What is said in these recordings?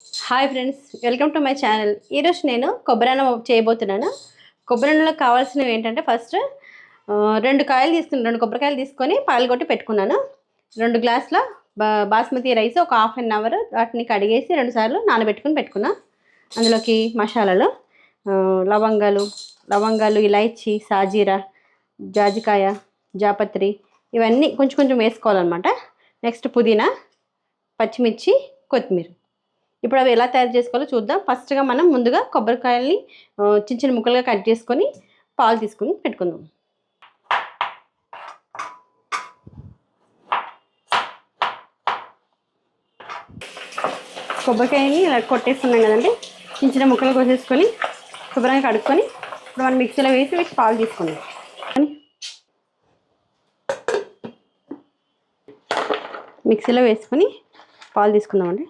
Hi friends welcome to my channel ఈరోజు నేను కొబ్బరి చేయబోతున్నాను. కొబ్బరి కావాల్సినవి ఏంటంటే ఫస్ట్ రెండు కాయలు తీసుకుని రెండు కొబ్బరికాయలు తీసుకొని పాలు కొట్టి పెట్టుకున్నాను. రెండు గ్లాసుల బాస్మతి రైస్ ఒక హాఫ్ అన్ అవర్ వాటిని కడిగేసి రెండుసార్లు నానబెట్టుకుని పెట్టుకున్నా. అందులోకి మసాలాలు లవంగాలు లవంగాలు ఇలాయచి సాజీరా జాజికాయ జాపత్రి ఇవన్నీ కొంచెం కొంచెం వేసుకోవాలన్నమాట. నెక్స్ట్ పుదీనా పచ్చిమిర్చి కొత్తిమీర. ఇప్పుడు అవి ఎలా తయారు చేసుకోవాలో చూద్దాం. ఫస్ట్గా మనం ముందుగా కొబ్బరికాయల్ని చిన్న చిన్న ముక్కలుగా కట్ చేసుకొని పాలు తీసుకుని పెట్టుకుందాం. కొబ్బరికాయని ఇలా కొట్టేస్తున్నాం కదండి. చిన్న చిన్న ముక్కలు కోసేసుకొని శుభ్రంగా కడుక్కొని ఇప్పుడు మనం మిక్సీలో వేసి వీటి పాలు తీసుకుందాం. మిక్సీలో వేసుకొని పాలు తీసుకుందామండి.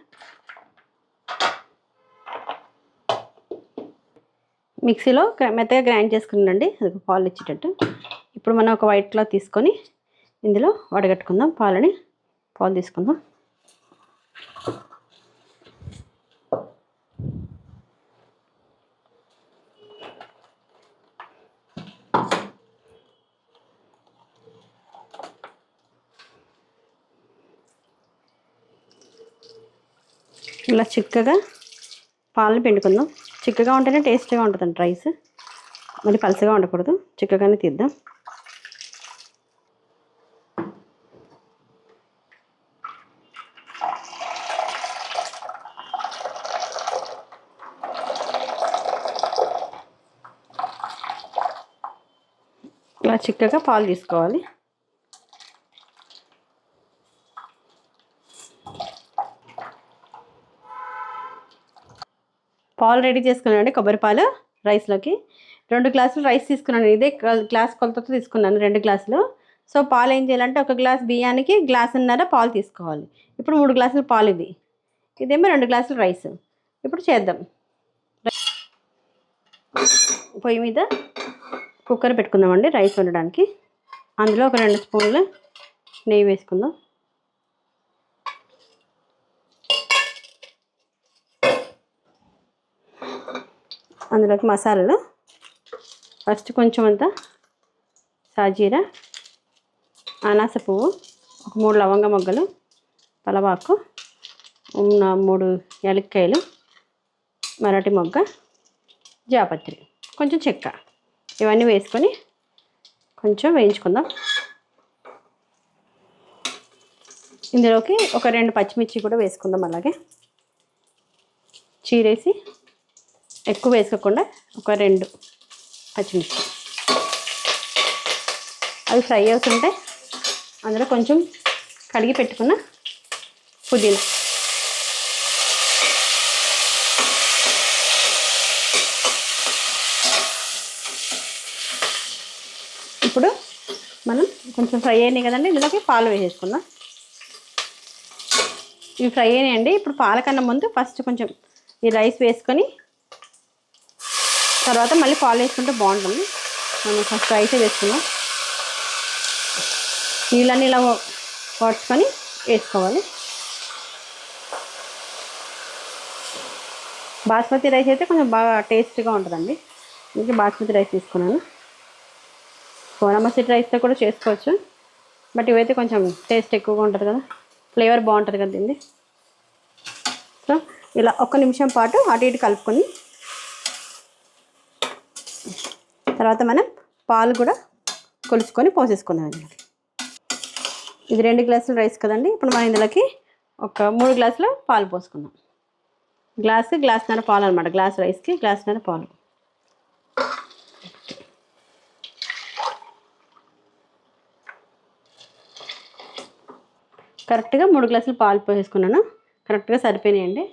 మిక్సీలో మెత్తగా గ్రైండ్ చేసుకున్నాండి అది పాలు ఇచ్చేటట్టు. ఇప్పుడు మనం ఒక వైట్ క్లాత్ తీసుకొని ఇందులో వడగట్టుకుందాం పాలని. పాలు తీసుకుందాం. ఇలా చిక్కగా పాలను పిండుకుందాం. చిక్కగా ఉంటేనే టేస్ట్గా ఉంటుందండి రైస్. మరి పలసగా ఉండకూడదు. చిక్కగానే తీద్దాం. ఇలా చిక్కగా పాలు తీసుకోవాలి. పాలు రెడీ చేసుకున్నానండి కొబ్బరి పాలు రైస్లోకి. రెండు గ్లాసులు రైస్ తీసుకున్నాను ఇదే గ్లాస్ కొలతతో తీసుకున్నాను రెండు గ్లాసులు. సో పాలు ఏం చేయాలంటే ఒక గ్లాస్ బియ్యానికి గ్లాసున్నర పాలు తీసుకోవాలి. ఇప్పుడు మూడు గ్లాసులు పాలు ఇది ఇదేమో రెండు గ్లాసులు రైస్. ఇప్పుడు చేద్దాం. పొయ్యి మీద కుక్కర్ పెట్టుకుందామండి రైస్ వండడానికి. అందులో ఒక రెండు స్పూన్లు నెయ్యి వేసుకుందాం. అందులోకి మసాలాలు. ఫస్ట్ కొంచెం అంతా సాజీరా అనాస పువ్వు ఒక మూడు లవంగ మొగ్గలు పలవాకు మూడు యాలక్కాయలు మరాఠీ మొగ్గ జాపత్రి కొంచెం చెక్క. ఇవన్నీ వేసుకొని కొంచెం వేయించుకుందాం. ఇందులోకి ఒక రెండు పచ్చిమిర్చి కూడా వేసుకుందాం అలాగే. చీరేసి ఎక్కువ వేసుకోకుండా ఒక రెండు పచ్చిమిర్చి. అవి ఫ్రై అవుతుంటే అందులో కొంచెం కడిగి పెట్టుకున్న పుదీనా. ఇప్పుడు మనం కొంచెం ఫ్రై అయినాయి కదండి ఇందులోకి పాలు వేసేసుకుందాం. ఇవి ఫ్రై అయినాయండి. ఇప్పుడు పాలకన్నా ముందు ఫస్ట్ కొంచెం ఈ రైస్ వేసుకొని తర్వాత మళ్ళీ పాలు వేసుకుంటే బాగుంటుంది. మనం ఫస్ట్ రైస్ వేసుకున్నాం నీళ్ళని ఇలా వాడ్చుకొని వేసుకోవాలి. బాస్మతి రైస్ అయితే కొంచెం బాగా టేస్ట్గా ఉంటుందండి. ఇంకా బాస్మతి రైస్ తీసుకున్నాను. సోనా రైస్తో కూడా చేసుకోవచ్చు. బట్ ఇవైతే కొంచెం టేస్ట్ ఎక్కువగా ఉంటుంది కదా. ఫ్లేవర్ బాగుంటుంది కదా దీన్ని సో ఇలా ఒక్క నిమిషం పాటు అటు ఇటు కలుపుకొని తర్వాత మనం పాలు కూడా కొలుచుకొని పోసేసుకుందాం ఇందులో ఇది రెండు గ్లాసులు రైస్ కదండి. ఇప్పుడు మనం ఇందులోకి ఒక మూడు గ్లాసులు పాలు పోసుకుందాం. గ్లాసు గ్లాసున్నర పాలు అనమాట గ్లాస్ రైస్కి గ్లాసున్నర పాలు. కరెక్ట్గా మూడు గ్లాసులు పాలు పోసేసుకున్నాను. కరెక్ట్గా సరిపోయినాయండి.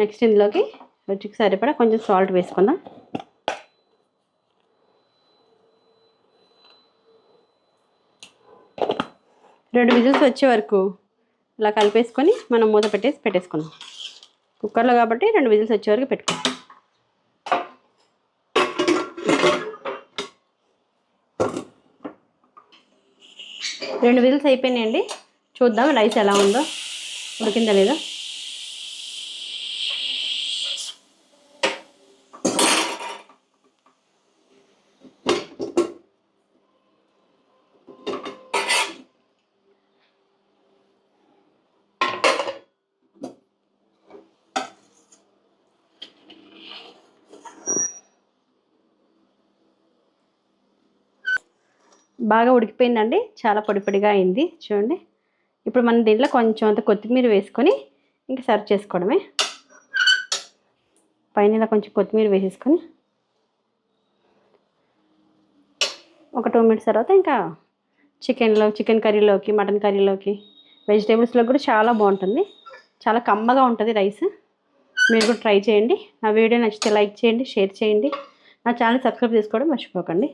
నెక్స్ట్ ఇందులోకి రుచికి సరిపడా కొంచెం సాల్ట్ వేసుకుందాం. రెండు విజిల్స్ వచ్చే వరకు ఇలా కలిపేసుకొని మనం మూత పెట్టేసి పెట్టేసుకుందాం కుక్కర్లో కాబట్టి రెండు విజిల్స్ వచ్చే వరకు పెట్టుకుందాం రెండు విజిల్స్ అయిపోయినాయండి. చూద్దాం రైస్ ఎలా ఉందో ఉడికిందా లేదా? బాగా ఉడికిపోయిందండి. చాలా పొడి పొడిగా అయింది. చూడండి. ఇప్పుడు మనం దీంట్లో కొంచెం అంత కొత్తిమీర వేసుకొని ఇంకా సర్వ్ చేసుకోవడమే. పైన ఇలా కొంచెం కొత్తిమీర వేసేసుకొని ఒక టూ మినిట్స్ తర్వాత ఇంకా చికెన్లో చికెన్ కర్రీలోకి మటన్ కర్రీలోకి వెజిటేబుల్స్లో కూడా చాలా బాగుంటుంది. చాలా కమ్మగా ఉంటుంది రైస్. మీరు కూడా ట్రై చేయండి. నా వీడియో నచ్చితే లైక్ చేయండి షేర్ చేయండి. నా ఛానల్ సబ్స్క్రైబ్ చేసుకోవడం మర్చిపోకండి.